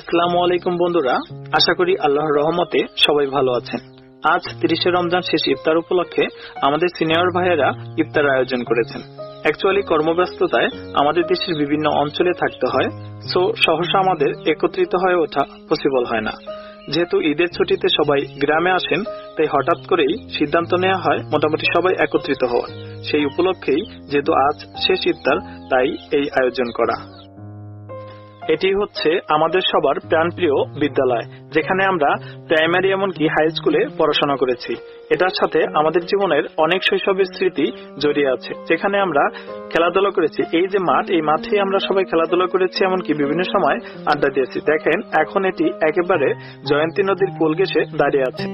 আসসালামু আলাইকুম বন্ধুরা, আশা করি আল্লাহর রহমতে সবাই ভালো আছেন। আজ তিরিশে রমজান শেষ ইফতার উপলক্ষে আমাদের সিনিয়র ভাইয়েরা ইফতার আয়োজন করেছেন। অ্যাকচুয়ালি কর্মব্যস্ততায় আমাদের দেশের বিভিন্ন অঞ্চলে থাকতে হয় সো সহসা আমাদের একত্রিত হয়ে ওঠা পসিবল হয় না। যেহেতু ঈদের ছুটিতে সবাই গ্রামে আসেন, তাই হঠাৎ করেই সিদ্ধান্ত নেওয়া হয় মোটামুটি সবাই একত্রিত হওয়ার। সেই উপলক্ষেই যেহেতু আজ শেষ ইফতার, তাই এই আয়োজন করা। এটি হচ্ছে আমাদের সবার প্রাণপ্রিয় বিদ্যালয়, যেখানে আমরা প্রাইমারি এমনকি হাই স্কুলে পড়াশোনা করেছি। এটার সাথে আমাদের জীবনের অনেক শৈশবের স্মৃতি জড়িয়ে আছে, যেখানে আমরা খেলাধুলা করেছি। এই যে মাঠ, এই মাঠে আমরা সবাই খেলাধুলা করেছি, এমনকি বিভিন্ন সময় আড্ডা দিয়েছি। দেখেন, এখন এটি একেবারে জয়ন্তী নদীর কোল ঘেঁষে দাঁড়িয়ে আছে।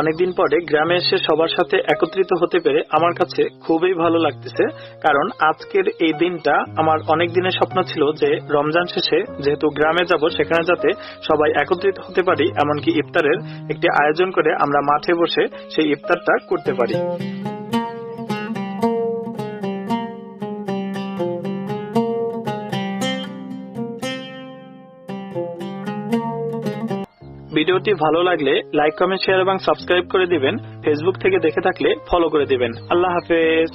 অনেকদিন পরে গ্রামে এসে সবার সাথে একত্রিত হতে পেরে আমার কাছে খুবই ভালো লাগতেছে, কারণ আজকের এই দিনটা আমার অনেক দিনের স্বপ্ন ছিল যে রমজান শেষে যেহেতু গ্রামে যাব, সেখানে যাতে সবাই একত্রিত হতে পারি, এমনকি ইফতারের একটি আয়োজন করে আমরা মাঠে বসে সেই ইফতারটা করতে পারি। ভিডিওটি ভালো লাগলে লাইক, কমেন্ট শেয়ার এবং সাবস্ক্রাইব করে দিবেন। ফেসবুক থেকে দেখে থাকলে ফলো করে দিবেন। আল্লাহ হাফেজ।